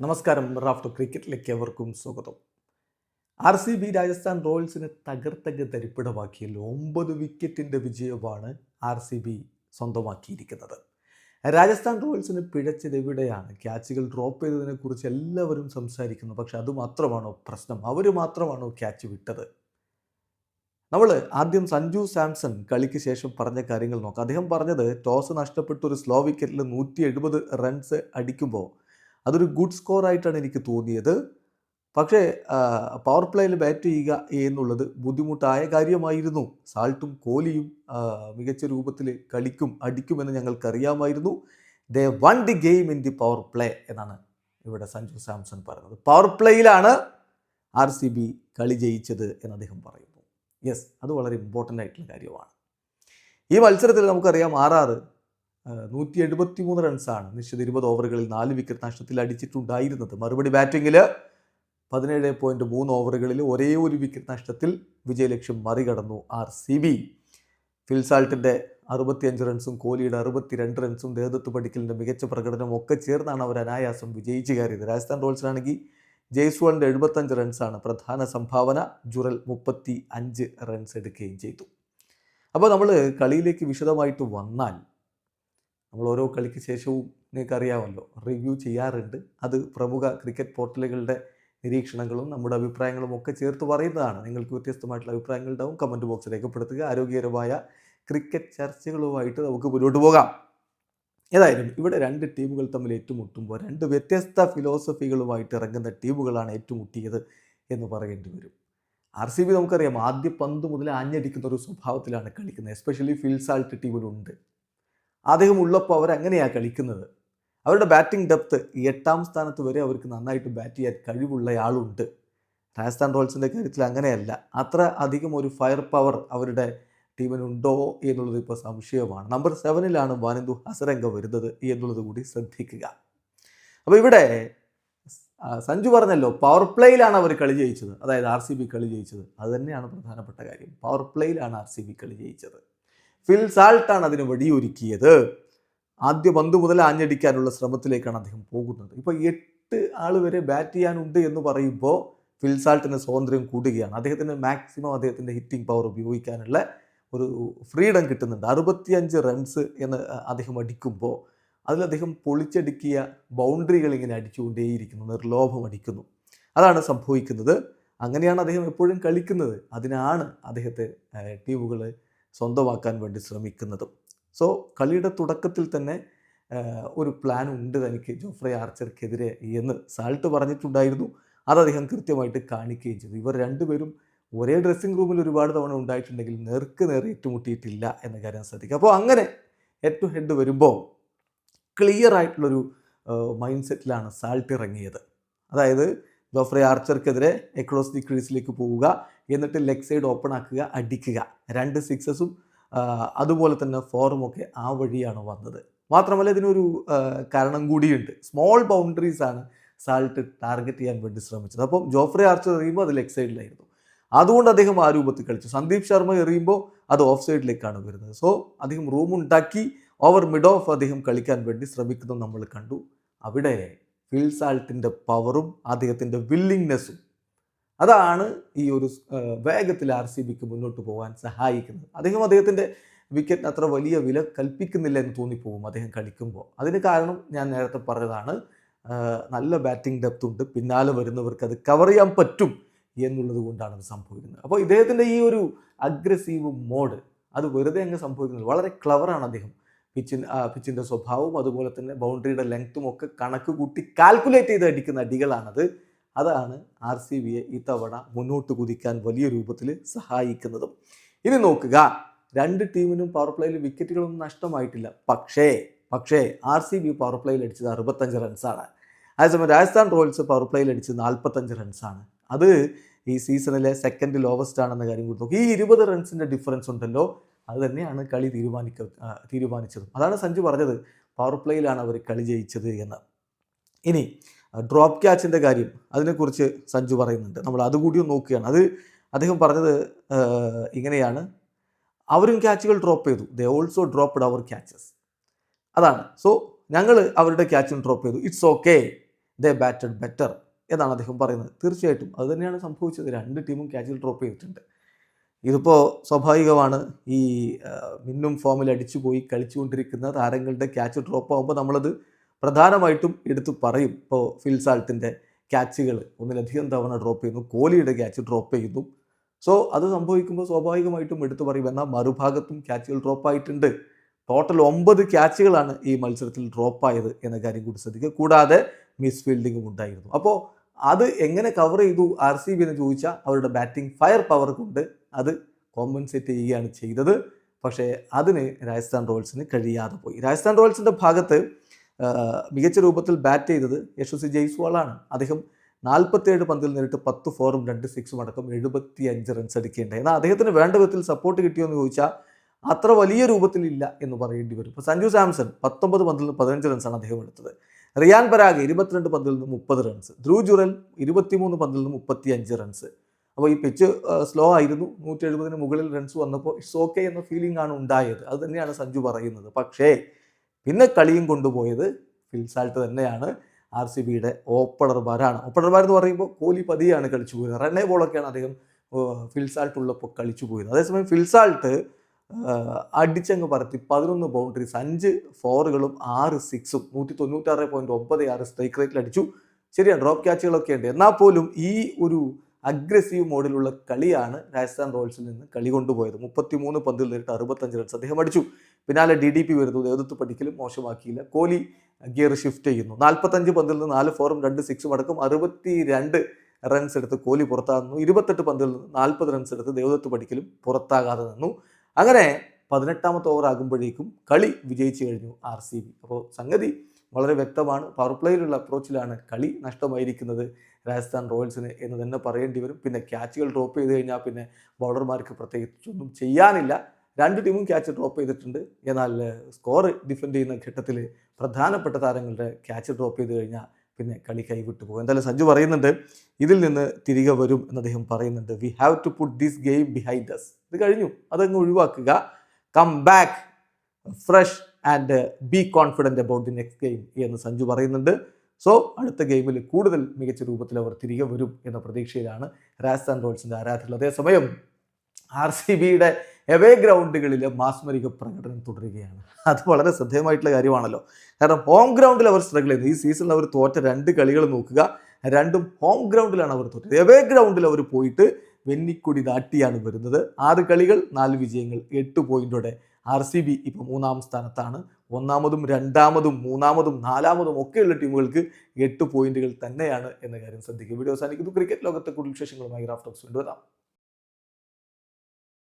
നമസ്കാരം റാഫ്റ്റർ ക്രിക്കറ്റിലേക്ക് എവർക്കും സ്വാഗതം. R C B Rajasthan റോയൽസിനെ തകർത്തക തരിപ്പിടമാക്കിയ ഒമ്പത് വിക്കറ്റിന്റെ വിജയമാണ് ആർ സി ബി സ്വന്തമാക്കിയിരിക്കുന്നത്. രാജസ്ഥാൻ റോയൽസിന് പിഴച്ചത് എവിടെയാണ്? ക്യാച്ചുകൾ ഡ്രോപ്പ് ചെയ്തതിനെക്കുറിച്ച് എല്ലാവരും സംസാരിക്കുന്നു. പക്ഷെ അത് മാത്രമാണോ പ്രശ്നം? അവർ മാത്രമാണോ ക്യാച്ച് വിട്ടത്? നമ്മൾ ആദ്യം സഞ്ജു സാംസൺ കളിക്ക് ശേഷം പറഞ്ഞ കാര്യങ്ങൾ നോക്കാം. അദ്ദേഹം പറഞ്ഞത് ടോസ് നഷ്ടപ്പെട്ട ഒരു സ്ലോ വിക്കറ്റിൽ നൂറ്റി റൺസ് അടിക്കുമ്പോൾ അതൊരു ഗുഡ് സ്കോർ ആയിട്ടാണ് എനിക്ക് തോന്നിയത്. പക്ഷേ പവർ പ്ലേയിൽ ബാറ്റ് ചെയ്യുക എന്നുള്ളത് ബുദ്ധിമുട്ടായ കാര്യമായിരുന്നു. സാൾട്ടും കോലിയും മികച്ച രൂപത്തിൽ കളിക്കും അടിക്കുമെന്ന് ഞങ്ങൾക്കറിയാമായിരുന്നു. They won the game in the power play എന്നാണ് ഇവിടെ സഞ്ജു സാംസൺ പറയുന്നത് പവർ പ്ലേയിലാണ് ആർ സി ബി കളി ജയിച്ചത് എന്ന് അദ്ദേഹം പറയുന്നു. യെസ് അത് വളരെ ഇമ്പോർട്ടന്റ് ആയിട്ടുള്ള കാര്യമാണ്. ഈ മത്സരത്തിൽ നമുക്കറിയാം ആറാറ് നൂറ്റി എഴുപത്തി മൂന്ന് റൺസാണ് നിശ്ചിത ഇരുപത് ഓവറുകളിൽ നാല് വിക്കറ്റ് നഷ്ടത്തിൽ അടിച്ചിട്ടുണ്ടായിരുന്നത്. മറുപടി ബാറ്റിങ്ങിൽ പതിനേഴ് പോയിന്റ് മൂന്ന് ഓവറുകളിൽ ഒരേ ഒരു വിക്കറ്റ് നഷ്ടത്തിൽ വിജയലക്ഷ്യം മറികടന്നു ആർ സി ബി. ഫിൽസാൾട്ടിന്റെ അറുപത്തിയഞ്ച് റൺസും കോഹ്ലിയുടെ അറുപത്തിരണ്ട് റൺസും ദേഹത്ത് പടിക്കലിന്റെ മികച്ച പ്രകടനം ഒക്കെ ചേർന്നാണ് അവർ അനായാസം വിജയിച്ചു കയറിയത്. രാജസ്ഥാൻ റോയൽസിനാണെങ്കിൽ ജയ്സ്വാളിന്റെ എഴുപത്തഞ്ച് റൺസാണ് പ്രധാന സംഭാവന. ജുറൽ മുപ്പത്തി അഞ്ച് റൺസ് എടുക്കുകയും ചെയ്തു. അപ്പോൾ നമ്മൾ കളിയിലേക്ക് വിശദമായിട്ട് വന്നാൽ നമ്മൾ ഓരോ കളിക്ക് ശേഷവും നിങ്ങൾക്ക് അറിയാമല്ലോ റിവ്യൂ ചെയ്യാറുണ്ട്. അത് പ്രമുഖ ക്രിക്കറ്റ് പോർട്ടലുകളുടെ നിരീക്ഷണങ്ങളും നമ്മുടെ അഭിപ്രായങ്ങളും ഒക്കെ ചേർത്ത് പറയുന്നതാണ്. നിങ്ങൾക്ക് വ്യത്യസ്തമായിട്ടുള്ള അഭിപ്രായങ്ങൾ ഉണ്ടാവും. കമന്റ് ബോക്സ് രേഖപ്പെടുത്തുക. ആരോഗ്യകരമായ ക്രിക്കറ്റ് ചർച്ചകളുമായിട്ട് നമുക്ക് മുന്നോട്ട് പോകാം. ഏതായാലും ഇവിടെ രണ്ട് ടീമുകൾ തമ്മിൽ ഏറ്റുമുട്ടുമ്പോൾ രണ്ട് വ്യത്യസ്ത ഫിലോസഫികളുമായിട്ട് ഇറങ്ങുന്ന ടീമുകളാണ് ഏറ്റുമുട്ടിയത് എന്ന് പറയേണ്ടി വരും. ആർ സി ബി നമുക്കറിയാം ആദ്യ പന്ത് മുതൽ ആഞ്ഞടിക്കുന്ന ഒരു സ്വഭാവത്തിലാണ് കളിക്കുന്നത്. എസ്പെഷ്യലി ഫിൽസാൾട്ട് ടീമിലുണ്ട്. അദ്ദേഹം ഉള്ളപ്പോൾ അവരങ്ങനെയാണ് കളിക്കുന്നത്. അവരുടെ ബാറ്റിംഗ് ഡെപ്ത് എട്ടാം സ്ഥാനത്ത് വരെ അവർക്ക് നന്നായിട്ട് ബാറ്റ് ചെയ്യാൻ കഴിവുള്ള ആളുണ്ട്. രാജസ്ഥാൻ റോയൽസിന്റെ കാര്യത്തിൽ അങ്ങനെയല്ല. അത്ര അധികം ഒരു ഫയർ പവർ അവരുടെ ടീമിനുണ്ടോ എന്നുള്ളത് ഇപ്പോൾ സംശയമാണ്. നമ്പർ സെവനിലാണ് വാനന്ദു ഹസരംഗ വരുന്നത് എന്നുള്ളത് കൂടി ശ്രദ്ധിക്കുക. അപ്പോൾ ഇവിടെ സഞ്ജു പറഞ്ഞല്ലോ പവർ പ്ലേയിലാണ് അവർ കളി ജയിച്ചത്. അതായത് ആർ സി ബി കളി ജയിച്ചത്. അത് തന്നെയാണ് പ്രധാനപ്പെട്ട കാര്യം. പവർ പ്ലേയിലാണ് ആർ സി ബി കളി ജയിച്ചത്. ഫിൽ സാൾട്ടാണ് അതിന് വഴിയൊരുക്കിയത് ആദ്യ പന്ത് മുതൽ ആഞ്ഞടിക്കാനുള്ള ശ്രമത്തിലേക്കാണ് അദ്ദേഹം പോകുന്നത്. ഇപ്പോൾ എട്ട് ആൾ വരെ ബാറ്റ് ചെയ്യാനുണ്ട് എന്ന് പറയുമ്പോൾ ഫിൽ സാൾട്ടിന് സ്വാതന്ത്ര്യം കൂടുകയാണ്. അദ്ദേഹത്തിന് മാക്സിമം അദ്ദേഹത്തിന്റെ ഹിറ്റിംഗ് പവർ ഉപയോഗിക്കാനുള്ള ഒരു ഫ്രീഡം കിട്ടുന്നുണ്ട്. അറുപത്തിയഞ്ച് റൺസ് എന്ന് അദ്ദേഹം അടിക്കുമ്പോൾ അതിൽ അദ്ദേഹം പൊളിച്ചടുക്കിയ ബൗണ്ടറികൾ ഇങ്ങനെ അടിച്ചുകൊണ്ടേയിരിക്കുന്നു നിർലോഭം അടിക്കുന്നു. അതാണ് സംഭവിക്കുന്നത്. അങ്ങനെയാണ് അദ്ദേഹം എപ്പോഴും കളിക്കുന്നത്. അതിനാണ് അദ്ദേഹത്തെ ടീമുകൾ സ്വന്തമാക്കാൻ വേണ്ടി ശ്രമിക്കുന്നതും. സോ കളിയുടെ തുടക്കത്തിൽ തന്നെ ഒരു പ്ലാൻ ഉണ്ട് തനിക്ക് ജോഫ്രെ ആർച്ചർക്കെതിരെ എന്ന് സാൾട്ട് പറഞ്ഞിട്ടുണ്ടായിരുന്നു. അത് അദ്ദേഹം കൃത്യമായിട്ട് കാണിക്കുകയും ചെയ്തു. ഇവർ രണ്ടുപേരും ഒരേ ഡ്രസ്സിംഗ് റൂമിൽ ഒരുപാട് തവണ ഉണ്ടായിട്ടുണ്ടെങ്കിൽ നേർക്ക് നേർ ഏറ്റുമുട്ടിയിട്ടില്ല എന്ന കാര്യം ശ്രദ്ധിക്കുക. അപ്പോൾ അങ്ങനെ ഹെഡ് ടു ഹെഡ് വരുമ്പോൾ ക്ലിയർ ആയിട്ടുള്ളൊരു മൈൻഡ് സെറ്റിലാണ് സാൾട്ട് ഇറങ്ങിയത്. അതായത് ജോഫ്രെ ആർച്ചർക്കെതിരെ എക്രോസ് ദി ക്രീസിലേക്ക് പോവുക. എന്നിട്ട് ലെഗ് സൈഡ് ഓപ്പൺ ആക്കുക അടിക്കുക. രണ്ട് സിക്സസും അതുപോലെ തന്നെ ഫോറുമൊക്കെ ആ വഴിയാണ് വന്നത്. മാത്രമല്ല ഇതിനൊരു കാരണം കൂടിയുണ്ട്. സ്മോൾ ബൗണ്ടറീസ് ആണ് സാൾട്ട് ടാർഗറ്റ് ചെയ്യാൻ വേണ്ടി ശ്രമിച്ചത്. അപ്പം ജോഫ്രെ ആർച്ചർ എറിയുമ്പോൾ അത് ലെഗ് സൈഡിലായിരുന്നു. അതുകൊണ്ട് അദ്ദേഹം ആ രൂപത്തിൽ കളിച്ചു. സന്ദീപ് ശർമ്മ എറിയുമ്പോൾ അത് ഓഫ് സൈഡിലേക്കാണ് വരുന്നത്. സോ അദ്ദേഹം റൂം ഉണ്ടാക്കി ഓവർ മിഡ് ഓഫ് അദ്ദേഹം കളിക്കാൻ വേണ്ടി ശ്രമിക്കുന്നത് നമ്മൾ കണ്ടു. അവിടെ ഫിൽ സാൾട്ടിന്റെ പവറും അദ്ദേഹത്തിന്റെ വില്ലിങ്നെസ്സും അതാണ് ഈ ഒരു വേഗത്തിൽ ആർ സി ബിക്ക് മുന്നോട്ട് പോകാൻ സഹായിക്കുന്നത്. അദ്ദേഹം അദ്ദേഹത്തിന്റെ വിക്കറ്റിന് അത്ര വലിയ വില കൽപ്പിക്കുന്നില്ല എന്ന് തോന്നിപ്പോകും അദ്ദേഹം കളിക്കുമ്പോൾ. അതിന് കാരണം ഞാൻ നേരത്തെ പറഞ്ഞതാണ് നല്ല ബാറ്റിംഗ് ഡെപ്ത് ഉണ്ട് പിന്നാലെ വരുന്നവർക്ക് അത് കവർ ചെയ്യാൻ പറ്റും എന്നുള്ളത് കൊണ്ടാണ് അത് സംഭവിക്കുന്നത്. അപ്പോൾ ഇദ്ദേഹത്തിന്റെ ഈ ഒരു അഗ്രസീവ് മോഡ് അത് വെറുതെ അങ്ങ് സംഭവിക്കുന്നത് വളരെ ക്ലവറാണ് അദ്ദേഹം. പിച്ചിൻ പിച്ചിന്റെ സ്വഭാവവും അതുപോലെ തന്നെ ബൗണ്ടറിയുടെ ലെങ്ത്തും ഒക്കെ കണക്ക് കൂട്ടി കാൽക്കുലേറ്റ് ചെയ്ത് അടിക്കുന്ന അടികളാണത്. അതാണ് ആർ സി ബിയെ ഇത്തവണ മുന്നോട്ട് കുതിക്കാൻ വലിയ രൂപത്തിൽ സഹായിക്കുന്നതും. ഇനി നോക്കുക രണ്ട് ടീമിനും പവർ പ്ലേയിൽ വിക്കറ്റുകളൊന്നും നഷ്ടമായിട്ടില്ല. പക്ഷേ പക്ഷേ ആർ സി ബി പവർ പ്ലേയിൽ അടിച്ചത് അറുപത്തഞ്ച് റൺസാണ് അതേസമയം രാജസ്ഥാൻ റോയൽസ് പവർ പ്ലേയിൽ അടിച്ചത് നാൽപ്പത്തഞ്ച് റൺസാണ് അത് ഈ സീസണിലെ സെക്കൻഡ് ലോവസ്റ്റ് ആണെന്ന കാര്യം കൂടി നോക്കി. ഈ ഇരുപത് റൺസിന്റെ ഡിഫറൻസ് ഉണ്ടല്ലോ. അത് തന്നെയാണ് കളി തീരുമാനിക്ക തീരുമാനിച്ചതും. അതാണ് സഞ്ജു പറഞ്ഞത് പവർ പ്ലേയിലാണ് അവർ കളി ജയിച്ചത് എന്ന്. ഇനി ഡ്രോപ്പ് ക്യാച്ചിന്റെ കാര്യം അതിനെക്കുറിച്ച് സഞ്ജു പറയുന്നുണ്ട്. നമ്മൾ അതുകൂടി നോക്കുകയാണ്. അത് അദ്ദേഹം പറഞ്ഞത് ഇങ്ങനെയാണ്. അവരും ക്യാച്ചുകൾ ഡ്രോപ്പ് ചെയ്തു. ദേ ഓൾസോ ഡ്രോപ്പ്ഡ് അവർ ക്യാച്ചസ് അതാണ്. സോ ഞങ്ങൾ അവരുടെ ക്യാച്ചും ഡ്രോപ്പ് ചെയ്തു. It's okay they batted better എന്നാണ് അദ്ദേഹം പറയുന്നത്. തീർച്ചയായിട്ടും അത് തന്നെയാണ് സംഭവിച്ചത്. രണ്ട് ടീമും ക്യാച്ചുകൾ ഡ്രോപ്പ് ചെയ്തിട്ടുണ്ട്. ഇതിപ്പോൾ സ്വാഭാവികമാണ് ഈ മിന്നും ഫോമിൽ അടിച്ചുപോയി കളിച്ചുകൊണ്ടിരിക്കുന്ന താരങ്ങളുടെ ക്യാച്ച് ഡ്രോപ്പ് ആകുമ്പോൾ നമ്മളത് പ്രധാനമായിട്ടും എടുത്തു പറയും. ഇപ്പോൾ ഫിൽസാൾട്ടിന്റെ ക്യാച്ചുകൾ ഒന്നിലധികം തവണ ഡ്രോപ്പ് ചെയ്യുന്നു. കോഹ്ലിയുടെ ക്യാച്ച് ഡ്രോപ്പ് ചെയ്യുന്നു. സോ അത് സംഭവിക്കുമ്പോൾ സ്വാഭാവികമായിട്ടും എടുത്തു പറയും. എന്നാൽ മറുഭാഗത്തും ക്യാച്ചുകൾ ഡ്രോപ്പായിട്ടുണ്ട് ടോട്ടൽ ഒമ്പത് ക്യാച്ചുകളാണ് ഈ മത്സരത്തിൽ ഡ്രോപ്പായത് എന്ന കാര്യം കൂടി ശ്രദ്ധിക്കുക. കൂടാതെ മിസ് ഫീൽഡിങ്ങും ഉണ്ടായിരുന്നു. അപ്പോൾ അത് എങ്ങനെ കവർ ചെയ്തു ആർ സി ബി എന്ന് ചോദിച്ചാൽ അവരുടെ ബാറ്റിംഗ് ഫയർ പവർ കൊണ്ട് അത് കോമ്പൻസേറ്റ് ചെയ്യുകയാണ് ചെയ്തത്. പക്ഷേ അതിന് രാജസ്ഥാൻ റോയൽസിന് കഴിയാതെ പോയി. രാജസ്ഥാൻ റോയൽസിന്റെ ഭാഗത്ത് മികച്ച രൂപത്തിൽ ബാറ്റ് ചെയ്തത് യശസ്വി ജയ്സ്വാളാണ് അദ്ദേഹം നാൽപ്പത്തേഴ് പന്തിൽ നേരിട്ട് പത്ത് ഫോറും രണ്ട് സിക്സും അടക്കം എഴുപത്തി അഞ്ച് റൺസ് അടിക്കേണ്ടത് എന്നാൽ അദ്ദേഹത്തിന് വേണ്ട വിധത്തിൽ സപ്പോർട്ട് കിട്ടിയോ എന്ന് ചോദിച്ചാൽ അത്ര വലിയ രൂപത്തിലില്ല എന്ന് പറയേണ്ടി വരും. ഇപ്പോൾ സഞ്ജു സാംസൺ പത്തൊമ്പത് പന്തിൽ പതിനഞ്ച് റൺസാണ് അദ്ദേഹം എടുത്തത്. റിയാൻ പരാഗ് ഇരുപത്തിരണ്ട് പന്തിൽ നിന്ന് മുപ്പത് റൺസ് ധ്രുവ് ജുറൽ ഇരുപത്തിമൂന്ന് പന്തിൽ നിന്ന് മുപ്പത്തി അഞ്ച് റൺസ് അപ്പോൾ ഈ പിച്ച് സ്ലോ ആയിരുന്നു. നൂറ്റി എഴുപതിന് മുകളിൽ റൺസ് വന്നപ്പോൾ ഇറ്റ്സ് ഓക്കെ എന്ന ഫീലിംഗ് ആണ് ഉണ്ടായത്. അത് തന്നെയാണ് സഞ്ജു പറയുന്നത്. പക്ഷേ പിന്നെ കളിയും കൊണ്ടുപോയത് ഫിൽസാൾട്ട് തന്നെയാണ്. ആർ സി ബിയുടെ ഓപ്പണർമാരാണ് ഓപ്പണർമാർ എന്ന് പറയുമ്പോൾ കോഹ്ലി പതിയാണ് കളിച്ചു പോയത്. റണ്ണേ ബോളൊക്കെയാണ് അദ്ദേഹം ഫിൽസാൾട്ട് ഉള്ളപ്പോൾ കളിച്ചു പോയത്. അതേസമയം ഫിൽസാൾട്ട് അടിച്ചങ്ങ് പറത്തി പതിനൊന്ന് ബൗണ്ടറീസ് അഞ്ച് ഫോറുകളും ആറ് സിക്സും നൂറ്റി തൊണ്ണൂറ്റാറ് പോയിന്റ് ഒമ്പത് ആറ് സ്ട്രൈക്ക് റേറ്റിൽ അടിച്ചു. ശരിയാണ് ഡ്രോപ്പ് ക്യാച്ചുകളൊക്കെ ഉണ്ട്. എന്നാൽ പോലും ഈ ഒരു അഗ്രസീവ് മോഡിലുള്ള കളിയാണ് രാജസ്ഥാൻ റോയൽസിൽ നിന്ന് കളി കൊണ്ടുപോയത്. മുപ്പത്തി മൂന്ന് പന്തിൽ നേരിട്ട് അറുപത്തഞ്ച് റൺസ് അദ്ദേഹം അടിച്ചു. പിന്നാലെ ഡി ഡി പി വരുന്നു ദേവദത്ത് പഠിക്കലും മോശമാക്കിയില്ല. കോഹ്ലി ഗിയർ ഷിഫ്റ്റ് ചെയ്യുന്നു. നാൽപ്പത്തഞ്ച് പന്തിൽ നിന്ന് നാല് ഫോറും രണ്ട് സിക്സും അടക്കം അറുപത്തി രണ്ട് റൺസ് എടുത്ത് കോഹ്ലി പുറത്താകുന്നു. ഇരുപത്തെട്ട് പന്തിൽ നിന്ന് നാൽപ്പത് റൺസ് എടുത്ത് ദേവദത്ത് പഠിക്കലും പുറത്താകാതെ നിന്നു. അങ്ങനെ പതിനെട്ടാമത്തെ ഓവർ ആകുമ്പോഴേക്കും കളി വിജയിച്ചു കഴിഞ്ഞു ആർ സി ബി. അപ്പോൾ സംഗതി വളരെ വ്യക്തമാണ്. പവർ പ്ലേയിലുള്ള അപ്രോച്ചിലാണ് കളി നഷ്ടമായിരിക്കുന്നത്. രാജസ്ഥാൻ റോയൽസിന് എന്ന് തന്നെ പറയേണ്ടി വരും. പിന്നെ ക്യാച്ചുകൾ ഡ്രോപ്പ് ചെയ്ത് കഴിഞ്ഞാൽ പിന്നെ ബൗളർമാർക്ക് പ്രത്യേകിച്ചൊന്നും ചെയ്യാനില്ല. രണ്ട് ടീമും ക്യാച്ച് ഡ്രോപ്പ് ചെയ്തിട്ടുണ്ട്. എന്നാൽ സ്കോർ ഡിഫെൻഡ് ചെയ്യുന്ന ഘട്ടത്തിൽ പ്രധാനപ്പെട്ട താരങ്ങളുടെ ക്യാച്ച് ഡ്രോപ്പ് ചെയ്ത് കഴിഞ്ഞാൽ പിന്നെ കളി കൈവിട്ടു പോകും. എന്തായാലും സഞ്ജു പറയുന്നുണ്ട് ഇതിൽ നിന്ന് തിരികെ വരും എന്ന് അദ്ദേഹം പറയുന്നുണ്ട്. We have to put this game behind us. ഇത് കഴിഞ്ഞു. അതങ്ങ് ഒഴിവാക്കുക. Come back fresh and be confident about the next game എന്ന് സഞ്ജു പറയുന്നുണ്ട്. സോ അടുത്ത ഗെയിമിൽ കൂടുതൽ മികച്ച രൂപത്തിൽ അവർ തിരികെ വരും എന്ന പ്രതീക്ഷയിലാണ് രാജസ്ഥാൻ റോയൽസിന്റെ ആരാധകർ. അതേസമയം ആർ സി ബിയുടെ എവേ ഗ്രൗണ്ടുകളിൽ മാസ്മരിക പ്രകടനം തുടരുകയാണ്. അത് വളരെ ശ്രദ്ധേയമായിട്ടുള്ള കാര്യമാണല്ലോ. കാരണം ഹോം ഗ്രൗണ്ടിൽ അവർ സ്ട്രഗിൾ ചെയ്യുന്നു. ഈ സീസണിൽ അവർ തോറ്റ രണ്ട് കളികൾ നോക്കുക. രണ്ടും ഹോം ഗ്രൗണ്ടിലാണ് അവർ തോറ്റത്. എവേ ഗ്രൗണ്ടിൽ അവർ പോയിട്ട് വെന്നിക്കുടി നാട്ടിയാണ് വരുന്നത്. ആറ് കളികൾ നാല് വിജയങ്ങൾ എട്ട് പോയിന്റോടെ ആർ സി ബി ഇപ്പോൾ മൂന്നാം സ്ഥാനത്താണ്. ഒന്നാമതും രണ്ടാമതും മൂന്നാമതും നാലാമതും ഒക്കെയുള്ള ടീമുകൾക്ക് എട്ട് പോയിന്റുകൾ തന്നെയാണ് എന്ന കാര്യം ശ്രദ്ധിക്കുക. വീഡിയോ അവസാനിക്കുന്നു. ക്രിക്കറ്റ് ലോകത്തെ കൂടുതൽ വിശേഷങ്ങളുമായി റാഫ്റ്റോക്സ് കൊണ്ടുവരാം.